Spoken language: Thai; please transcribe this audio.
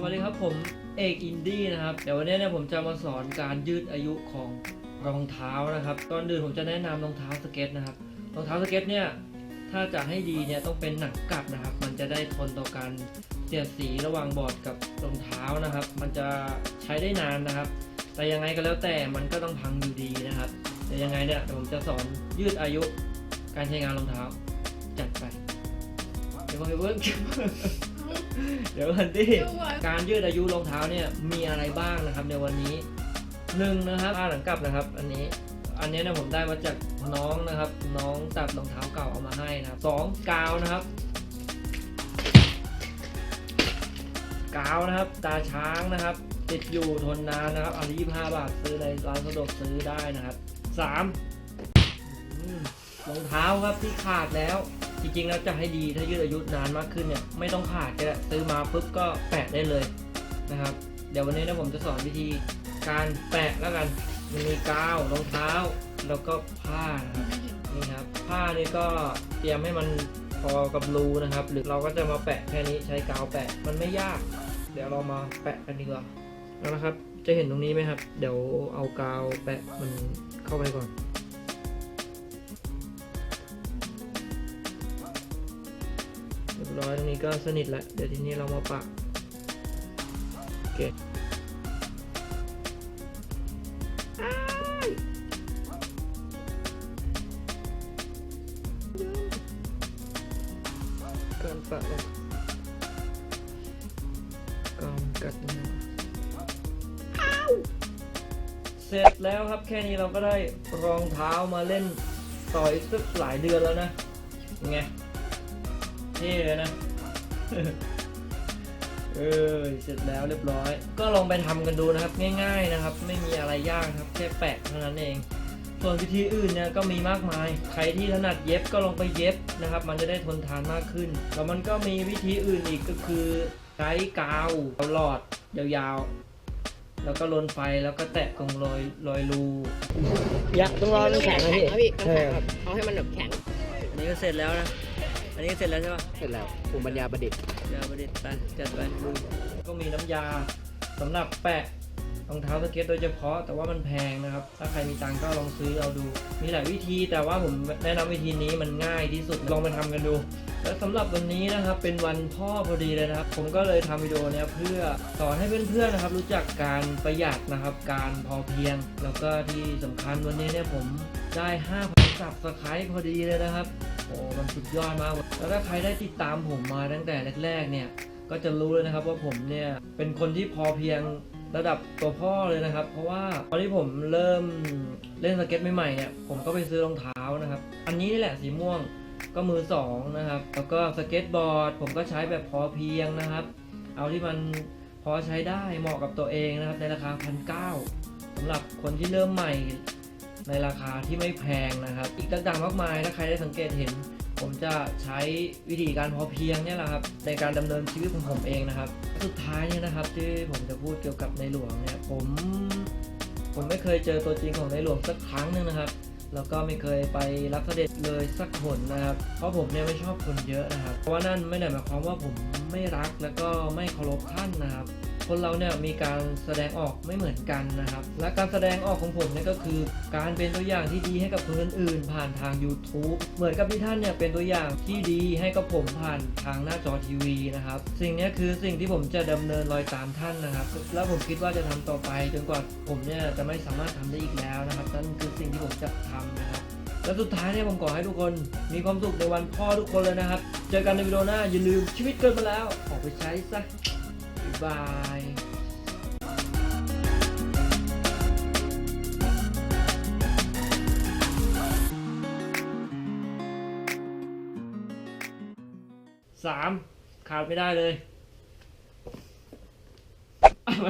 สวัสดีครับผมเอกอินดี้นะครับเดี๋ยววันนี้เนี่ยผมจะมาสอนการยืดอายุของรองเท้านะครับก่อนอื่นผมจะแนะนำรองเท้าสเก็ตนะครับรองเท้าสเก็ตเนี่ยถ้าจะให้ดีเนี่ยต้องเป็นหนังกลับนะครับ มันจะได้ทนต่อการเสียดสีระหว่างบอร์ดกับรองเท้านะครับ มันจะใช้ได้นานนะครับ แต่ยังไงก็แล้วแต่มันก็ต้องพังอยู่ดีนะครับแต่ยังไงเนี่ยเดี๋ยวผมจะสอนยืดอายุการใช้งานรองเท้าจัดไปเดี๋ยวเพิ่ง เดี๋ยวกันที่การยืดอายุรองเท้าเนี่ยมีอะไรบ้างนะครับในวันนี้หนึ่งนะครับผ้าหลังกลับนะครับ อันนี้อันนี้เนี่ยผมได้มาจากน้องนะครับ น้องตัดรองเท้าเก่าเอามาให้นะครับสองกาวนะครับกาวนะครับ ตาช้างนะครับ ติดอยู่ทนนานนะครับอันนี้25บาทซื้อในร้านสะดวกซื้อได้นะครับสามรองเท้าครับที่ขาดแล้ว จริงๆแล้วจะให้ดีถ้ายืดอายุนานมากขึ้นเนี่ยไม่ต้องขาดก็ได้ซื้อมาปุ๊บก็แปะได้เลยนะครับ เดี๋ยววันนี้นะผมจะสอนวิธีการแปะแล้วกันมันมีกาวรองเท้า แล้วก็ผ้านะครับนี่ครับ ผ้านี่ก็เตรียมให้มันพอกับรูนะครับ หรือเราก็จะมาแปะแค่นี้ใช้กาวแปะมันไม่ยาก เดี๋ยวเรามาแปะกันดีกว่าแล้วนะครับ จะเห็นตรงนี้ไหมครับ เดี๋ยวเอากาวแปะมันเข้าไปก่อน เรียบร้อยตรงนี้ก็สนิทแล้วเดี๋ยวทีนี้เรามาปะโอเคอ้ยการปะแล้วกำกัดมืออ้าวเสร็จแล้วครับแค่นี้เราก็ได้รองเท้ามาเล่นต่ออีกสักหลายเดือนแล้วนะยัง ไงนี่เลยนะ เออเสร็จแล้วเรียบร้อย ก็ลองไปทำกันดูนะครับ ง่าย ๆนะครับ ไม่มีอะไรยากครับ แค่แปะเท่านั้นเอง ส่วนวิธีอื่นเนี่ยก็มีมากมาย ใครที่ถนัดเย็บก็ลองไปเย็บนะครับ มันจะได้ทนทานมากขึ้น แล้วมันก็มีวิธีอื่นอีกก็คือใช้กาวเอาหลอดยาวๆ แล้วก็ลนไฟแล้วก็แตะตรงรอยรอยรูอยากต้องรอน้ำแข็งนะพี่นะพี่ใช่ครับเอาให้มันแบบแข็ง อันนี้ก็เสร็จแล้วนะ อันนี้เสร็จแล้วใช่ปะเสร็จแล้วภูมิปัญญาประดิษฐ์ยาประดิษฐ์ไปจัดไปก็มีน้ำยาสำหรับแปะรองเท้าสเก็ตโดยเฉพาะแต่ว่ามันแพงนะครับ ถ้าใครมีตังค์ก็ลองซื้อเอาดู มีหลายวิธีแต่ว่าผมแนะนำวิธีนี้มันง่ายที่สุดลองไปทำกันดู และสำหรับวันนี้นะครับเป็นวันพ่อพอดีเลยนะครับ ผมก็เลยทำวิดีโอเนี้ยเพื่อสอนให้เพื่อนๆนะครับ รู้จักการประหยัดนะครับ การพอเพียง แล้วก็ที่สำคัญวันนี้เนี่ยผมได้5,000สับสไครต์พอดีเลยนะครับ โอ้มันสุดยอดมาก แล้วถ้าใครได้ติดตามผมมาตั้งแต่แรกๆเนี่ย ก็จะรู้เลยนะครับว่าผมเนี่ยเป็นคนที่พอเพียงระดับตัวพ่อเลยนะครับ เพราะว่าตอนที่ผมเริ่มเล่นสเก็ตใหม่ๆเนี่ยผมก็ไปซื้อรองเท้านะครับ อันนี้นี่แหละสีม่วงก็มือสองนะครับ แล้วก็สเก็ตบอร์ด ผมก็ใช้แบบพอเพียงนะครับ เอาที่มันพอใช้ได้เหมาะกับตัวเองนะครับ ในราคาพันเก้าสำหรับคนที่เริ่มใหม่ ในราคาที่ไม่แพงนะครับ อีกต่างๆมากมายถ้าใครได้สังเกตเห็น ผมจะใช้วิธีการพอเพียงเนี่ยแหละครับในการดำเนินชีวิตของผมเองนะครับ สุดท้ายเนี่ยนะครับที่ผมจะพูดเกี่ยวกับในหลวงเนี่ยผมผมไม่เคยเจอตัวจริงของในหลวงสักครั้งหนึ่งนะครับแล้วก็ไม่เคยไปรับเสด็จเลยสักหนนะครับ เพราะผมเนี่ยไม่ชอบคนเยอะนะครับ เพราะว่านั่นไม่ได้หมายความว่าผมไม่รักแล้วก็ไม่เคารพท่านนะครับ คนเราเนี่ยมีการแสดงออกไม่เหมือนกันนะครับ และการแสดงออกของผมเนี่ยก็คือการเป็นตัวอย่างที่ดีให้กับคนอื่นๆผ่านทาง YouTube เหมือนกับที่ท่านเนี่ยเป็นตัวอย่างที่ดีให้กับผมผ่านทางหน้าจอทีวีนะครับ สิ่งนี้คือสิ่งที่ผมจะดำเนินรอยตามท่านนะครับ แล้วผมคิดว่าจะทำต่อไปจนกว่าผมเนี่ยจะไม่สามารถทำได้อีกแล้วนะครับนั่นคือสิ่งที่ผมจะทำนะครับแล้วสุดท้ายเนี่ยผมขอให้ทุกคนมีความสุขในวันพ่อทุกคนเลยนะครับ เจอกันในวิดีโอหน้าอย่าลืมชีวิตเกินมาแล้ว ออกไปใช้ซะ บายบายสามขาดไม่ได้เลยเอาไป